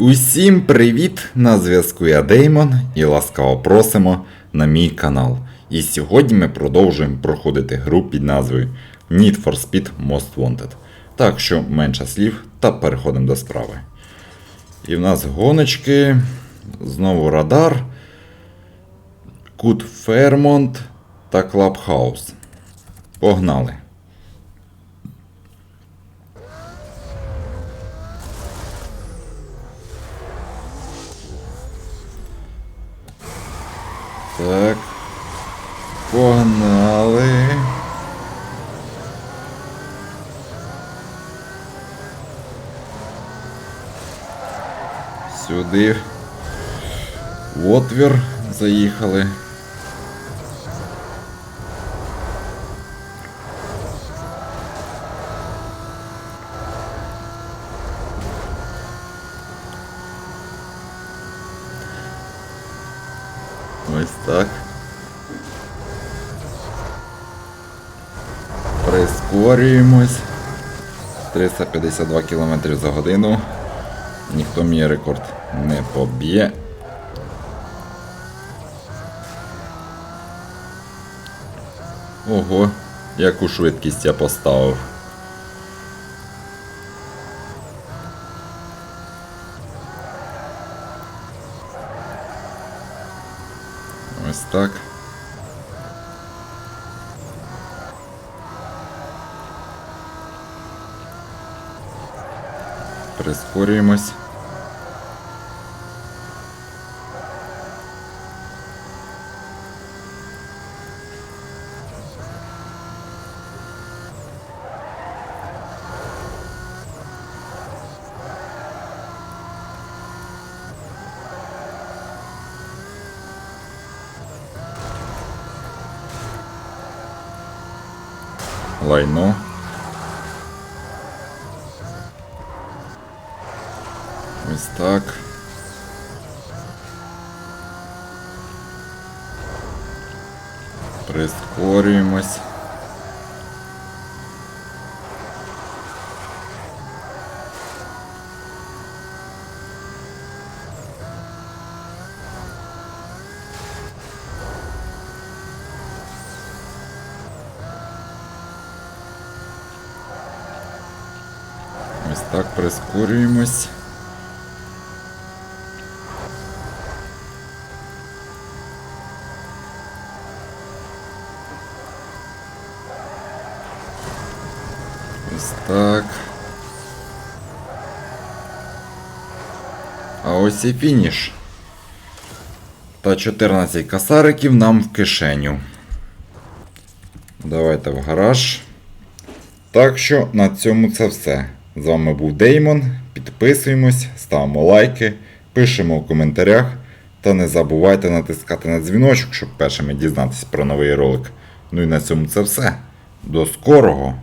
Усім привіт! На зв'язку я Деймон і ласкаво просимо на мій канал. І сьогодні ми продовжуємо проходити гру під назвою Need for Speed Most Wanted. Так що менше слів та переходимо до справи. І в нас гоночки, знову радар, Кут Фермонт та Клабхаус. Погнали! Так. Погнали. Сюди. В отвір заїхали. Ось так. Прискорюємось. 352 км за годину. Ніхто мій рекорд не поб'є. Ого, яку швидкість я поставив. Ось так. Прискорюємось. Лайно. Ось так. Прискорюємось. Ось так прискорюємось. Ось так. А ось і фініш. Та 14 касариків нам в кишеню. Давайте в гараж. Так що на цьому це все. З вами був Деймон. Підписуємось, ставимо лайки, пишемо в коментарях. Та не забувайте натискати на дзвіночок, щоб першими дізнатися про новий ролик. Ну і на цьому це все. До скорого!